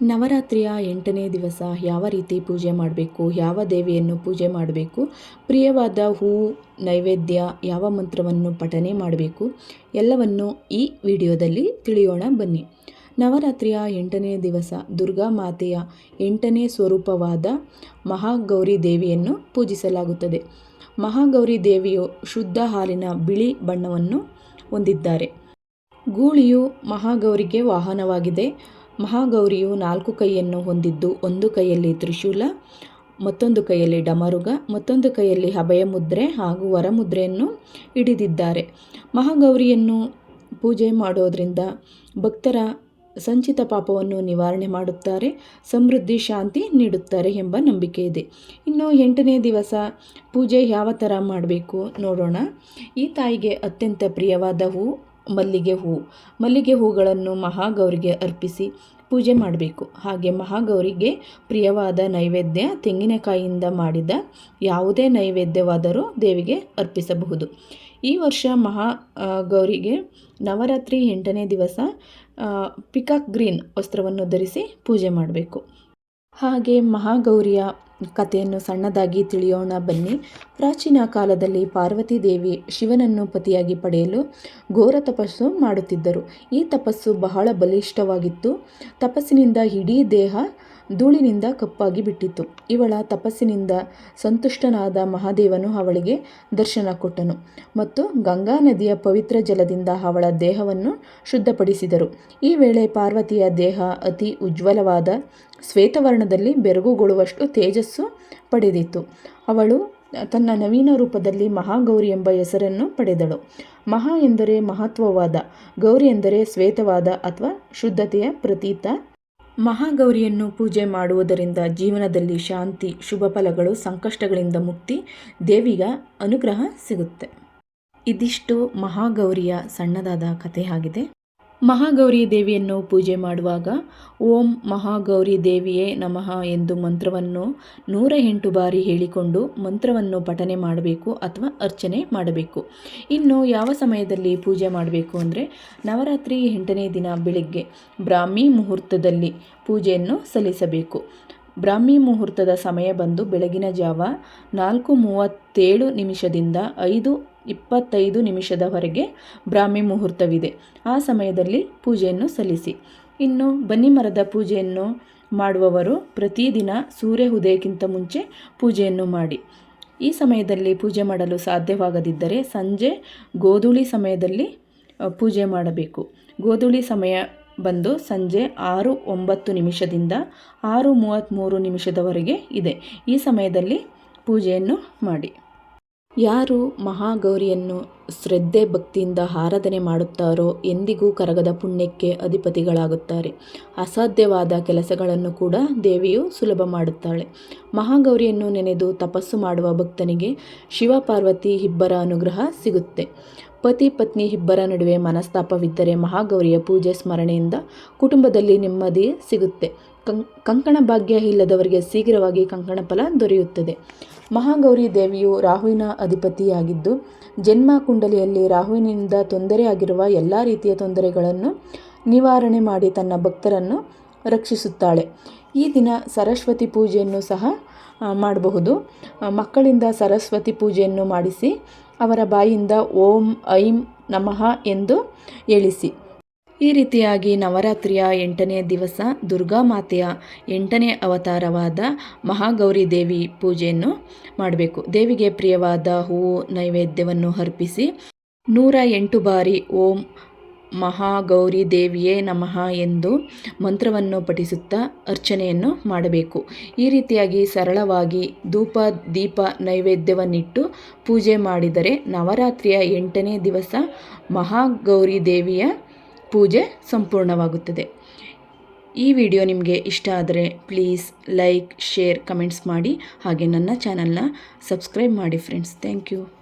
ನವರಾತ್ರಿಯ ಎಂಟನೇ ದಿವಸ ಯಾವ ರೀತಿ ಪೂಜೆ ಮಾಡಬೇಕು, ಯಾವ ದೇವಿಯನ್ನು ಪೂಜೆ ಮಾಡಬೇಕು, ಪ್ರಿಯವಾದ ಹೂ, ನೈವೇದ್ಯ, ಯಾವ ಮಂತ್ರವನ್ನು ಪಠನೆ ಮಾಡಬೇಕು, ಎಲ್ಲವನ್ನು ಈ ವಿಡಿಯೋದಲ್ಲಿ ತಿಳಿಯೋಣ ಬನ್ನಿ. ನವರಾತ್ರಿಯ ಎಂಟನೇ ದಿವಸ ದುರ್ಗಾ ಮಾತೆಯ ಎಂಟನೇ ಸ್ವರೂಪವಾದ ಮಹಾಗೌರಿ ದೇವಿಯನ್ನು ಪೂಜಿಸಲಾಗುತ್ತದೆ. ಮಹಾಗೌರಿ ದೇವಿಯು ಶುದ್ಧ ಹಾಲಿನ ಬಿಳಿ ಬಣ್ಣವನ್ನು ಹೊಂದಿದ್ದಾರೆ. ಗೂಳಿಯು ಮಹಾಗೌರಿಗೆ ವಾಹನವಾಗಿದೆ. ಮಹಾಗೌರಿಯು ನಾಲ್ಕು ಕೈಯನ್ನು ಹೊಂದಿದ್ದು, ಒಂದು ಕೈಯಲ್ಲಿ ತ್ರಿಶೂಲ, ಮತ್ತೊಂದು ಕೈಯಲ್ಲಿ ಡಮರುಗ, ಮತ್ತೊಂದು ಕೈಯಲ್ಲಿ ಅಭಯ ಮುದ್ರೆ ಹಾಗೂ ವರಮುದ್ರೆಯನ್ನು ಹಿಡಿದಿದ್ದಾರೆ. ಮಹಾಗೌರಿಯನ್ನು ಪೂಜೆ ಮಾಡೋದರಿಂದ ಭಕ್ತರ ಸಂಚಿತ ಪಾಪವನ್ನು ನಿವಾರಣೆ ಮಾಡುತ್ತಾರೆ, ಸಮೃದ್ಧಿ ಶಾಂತಿ ನೀಡುತ್ತಾರೆ ಎಂಬ ನಂಬಿಕೆ ಇದೆ. ಇನ್ನು ಎಂಟನೇ ದಿವಸ ಪೂಜೆ ಯಾವ ಥರ ಮಾಡಬೇಕು ನೋಡೋಣ. ಈ ತಾಯಿಗೆ ಅತ್ಯಂತ ಪ್ರಿಯವಾದ ಹೂ ಮಲ್ಲಿಗೆ ಹೂ. ಮಲ್ಲಿಗೆ ಹೂಗಳನ್ನು ಮಹಾಗೌರಿಗೆ ಅರ್ಪಿಸಿ ಪೂಜೆ ಮಾಡಬೇಕು. ಹಾಗೆ ಮಹಾಗೌರಿಗೆ ಪ್ರಿಯವಾದ ನೈವೇದ್ಯ ತೆಂಗಿನಕಾಯಿಯಿಂದ ಮಾಡಿದ ಯಾವುದೇ ನೈವೇದ್ಯವಾದರೂ ದೇವಿಗೆ ಅರ್ಪಿಸಬಹುದು. ಈ ವರ್ಷ ಮಹಾ ಗೌರಿಗೆ ನವರಾತ್ರಿ ಎಂಟನೇ ದಿವಸ ಪಿಕಾಕ್ ಗ್ರೀನ್ ವಸ್ತ್ರವನ್ನು ಧರಿಸಿ ಪೂಜೆ ಮಾಡಬೇಕು. ಹಾಗೆ ಮಹಾಗೌರಿಯ ಕಥೆಯನ್ನು ಸಣ್ಣದಾಗಿ ತಿಳಿಯೋಣ ಬನ್ನಿ. ಪ್ರಾಚೀನ ಕಾಲದಲ್ಲಿ ಪಾರ್ವತಿ ದೇವಿ ಶಿವನನ್ನು ಪತಿಯಾಗಿ ಪಡೆಯಲು ಘೋರ ತಪಸ್ಸು ಮಾಡುತ್ತಿದ್ದರು. ಈ ತಪಸ್ಸು ಬಹಳ ಬಲಿಷ್ಠವಾಗಿತ್ತು. ತಪಸ್ಸಿನಿಂದ ಇಡೀ ದೇಹ ಧೂಳಿನಿಂದ ಕಪ್ಪಾಗಿ ಬಿಟ್ಟಿತ್ತು. ಇವಳ ತಪಸ್ಸಿನಿಂದ ಸಂತುಷ್ಟನಾದ ಮಹಾದೇವನು ಅವಳಿಗೆ ದರ್ಶನ ಕೊಟ್ಟನು ಮತ್ತು ಗಂಗಾ ನದಿಯ ಪವಿತ್ರ ಜಲದಿಂದ ಅವಳ ದೇಹವನ್ನು ಶುದ್ಧಪಡಿಸಿದರು. ಈ ವೇಳೆ ಪಾರ್ವತಿಯ ದೇಹ ಅತಿ ಉಜ್ವಲವಾದ ಶ್ವೇತವರ್ಣದಲ್ಲಿ ಬೆರಗುಗೊಳ್ಳುವಷ್ಟು ತೇಜಸ್ಸು ಪಡೆದಿತ್ತು ಅವಳು ತನ್ನ ನವೀನ ರೂಪದಲ್ಲಿ ಮಹಾಗೌರಿ ಎಂಬ ಹೆಸರನ್ನು ಪಡೆದಳು. ಮಹಾ ಎಂದರೆ ಮಹತ್ವವಾದ, ಗೌರಿ ಎಂದರೆ ಶ್ವೇತವಾದ ಅಥವಾ ಶುದ್ಧತೆಯ ಪ್ರತೀತ. ಮಹಾಗೌರಿಯನ್ನು ಪೂಜೆ ಮಾಡುವುದರಿಂದ ಜೀವನದಲ್ಲಿ ಶಾಂತಿ, ಶುಭ ಫಲಗಳು, ಸಂಕಷ್ಟಗಳಿಂದ ಮುಕ್ತಿ, ದೇವಿಗ ಅನುಗ್ರಹ ಸಿಗುತ್ತೆ. ಇದಿಷ್ಟು ಮಹಾಗೌರಿಯ ಸಣ್ಣದಾದ ಕಥೆಯಾಗಿದೆ. ಮಹಾಗೌರಿ ದೇವಿಯನ್ನು ಪೂಜೆ ಮಾಡುವಾಗ, ಓಂ ಮಹಾಗೌರಿ ದೇವಿಯೇ ನಮಃ ಎಂದು ಮಂತ್ರವನ್ನು ನೂರ ಎಂಟು ಬಾರಿ ಹೇಳಿಕೊಂಡು ಮಂತ್ರವನ್ನು ಪಠನೆ ಮಾಡಬೇಕು ಅಥವಾ ಅರ್ಚನೆ ಮಾಡಬೇಕು. ಇನ್ನು ಯಾವ ಸಮಯದಲ್ಲಿ ಪೂಜೆ ಮಾಡಬೇಕು ಅಂದರೆ ನವರಾತ್ರಿ ಎಂಟನೇ ದಿನ ಬೆಳಿಗ್ಗೆ ಬ್ರಾಹ್ಮಿ ಮುಹೂರ್ತದಲ್ಲಿ ಪೂಜೆಯನ್ನು ಸಲ್ಲಿಸಬೇಕು. ಬ್ರಾಹ್ಮಿ ಮುಹೂರ್ತದ ಸಮಯ ಬಂದು ಬೆಳಗಿನ ಜಾವ ನಾಲ್ಕು ಮೂವತ್ತೇಳು ನಿಮಿಷದಿಂದ ಐದು ಇಪ್ಪತ್ತೈದು ನಿಮಿಷದವರೆಗೆ ಬ್ರಾಹ್ಮಿ ಮುಹೂರ್ತವಿದೆ. ಆ ಸಮಯದಲ್ಲಿ ಪೂಜೆಯನ್ನು ಸಲ್ಲಿಸಿ. ಇನ್ನು ಬನ್ನಿ ಮರದ ಪೂಜೆಯನ್ನು ಮಾಡುವವರು ಪ್ರತಿದಿನ ಸೂರ್ಯ ಉದಯಕ್ಕಿಂತ ಮುಂಚೆ ಪೂಜೆಯನ್ನು ಮಾಡಿ. ಈ ಸಮಯದಲ್ಲಿ ಪೂಜೆ ಮಾಡಲು ಸಾಧ್ಯವಾಗದಿದ್ದರೆ ಸಂಜೆ ಗೋಧೂಳಿ ಸಮಯದಲ್ಲಿ ಪೂಜೆ ಮಾಡಬೇಕು. ಗೋಧೂಳಿ ಸಮಯ ಬಂದು ಸಂಜೆ ಆರು ಒಂಬತ್ತು ನಿಮಿಷದಿಂದ ಆರು ಮೂವತ್ತ್ಮೂರು ನಿಮಿಷದವರೆಗೆ ಇದೆ. ಈ ಸಮಯದಲ್ಲಿ ಪೂಜೆಯನ್ನು ಮಾಡಿ. ಯಾರು ಮಹಾಗೌರಿಯನ್ನು ಶ್ರದ್ಧೆ ಭಕ್ತಿಯಿಂದ ಆರಾಧನೆ ಮಾಡುತ್ತಾರೋ ಎಂದಿಗೂ ಕರಗದ ಪುಣ್ಯಕ್ಕೆ ಅಧಿಪತಿಗಳಾಗುತ್ತಾರೆ. ಅಸಾಧ್ಯವಾದ ಕೆಲಸಗಳನ್ನು ಕೂಡ ದೇವಿಯು ಸುಲಭ ಮಾಡುತ್ತಾಳೆ. ಮಹಾಗೌರಿಯನ್ನು ನೆನೆದು ತಪಸ್ಸು ಮಾಡುವ ಭಕ್ತನಿಗೆ ಶಿವಪಾರ್ವತಿ ಇಬ್ಬರ ಅನುಗ್ರಹ ಸಿಗುತ್ತೆ. ಪತಿ ಪತ್ನಿ ಇಬ್ಬರ ನಡುವೆ ಮನಸ್ತಾಪವಿದ್ದರೆ ಮಹಾಗೌರಿಯ ಪೂಜೆ ಸ್ಮರಣೆಯಿಂದ ಕುಟುಂಬದಲ್ಲಿ ನೆಮ್ಮದಿ ಸಿಗುತ್ತೆ. ಕಂಕಣ ಭಾಗ್ಯ ಇಲ್ಲದವರಿಗೆ ಶೀಘ್ರವಾಗಿ ಕಂಕಣ ಫಲ ದೊರೆಯುತ್ತದೆ. ಮಹಾಗೌರಿ ದೇವಿಯು ರಾಹುವಿನ ಅಧಿಪತಿಯಾಗಿದ್ದು, ಜನ್ಮ ಕುಂಡಲಿಯಲ್ಲಿ ರಾಹುವಿನಿಂದ ತೊಂದರೆಯಾಗಿರುವ ಎಲ್ಲ ರೀತಿಯ ತೊಂದರೆಗಳನ್ನು ನಿವಾರಣೆ ಮಾಡಿ ತನ್ನ ಭಕ್ತರನ್ನು ರಕ್ಷಿಸುತ್ತಾಳೆ. ಈ ದಿನ ಸರಸ್ವತಿ ಪೂಜೆಯನ್ನು ಸಹ ಮಾಡಬಹುದು. ಮಕ್ಕಳಿಂದ ಸರಸ್ವತಿ ಪೂಜೆಯನ್ನು ಮಾಡಿಸಿ, ಅವರ ಬಾಯಿಂದ ಓಂ, ಐಂ ನಮಃ ಎಂದು ಹೇಳಿಸಿ. ಈ ರೀತಿಯಾಗಿ ನವರಾತ್ರಿಯ ಎಂಟನೇ ದಿವಸ ದುರ್ಗಾ ಮಾತೆಯ ಎಂಟನೇ ಅವತಾರವಾದ ಮಹಾಗೌರಿ ದೇವಿ ಪೂಜೆಯನ್ನು ಮಾಡಬೇಕು. ದೇವಿಗೆ ಪ್ರಿಯವಾದ ಹೂವು, ನೈವೇದ್ಯವನ್ನು ಅರ್ಪಿಸಿ, ನೂರ ಎಂಟು ಬಾರಿ ಓಂ ಮಹಾಗೌರಿ ದೇವಿಯೇ ನಮಃ ಎಂದು ಮಂತ್ರವನ್ನು ಪಠಿಸುತ್ತಾ ಅರ್ಚನೆಯನ್ನು ಮಾಡಬೇಕು. ಈ ರೀತಿಯಾಗಿ ಸರಳವಾಗಿ ಧೂಪ, ದೀಪ, ನೈವೇದ್ಯವನ್ನಿಟ್ಟು ಪೂಜೆ ಮಾಡಿದರೆ ನವರಾತ್ರಿಯ ಎಂಟನೇ ದಿವಸ ಮಹಾಗೌರಿ ದೇವಿಯ ಪೂಜೆ ಸಂಪೂರ್ಣವಾಗುತ್ತದೆ. ಈ ವಿಡಿಯೋ ನಿಮಗೆ ಇಷ್ಟ ಆದರೆ ಪ್ಲೀಸ್ ಲೈಕ್, ಶೇರ್, ಕಮೆಂಟ್ಸ್ ಮಾಡಿ ಹಾಗೆ ನನ್ನ ಚಾನಲ್ನ ಸಬ್ಸ್ಕ್ರೈಬ್ ಮಾಡಿ ಫ್ರೆಂಡ್ಸ್. Thank you.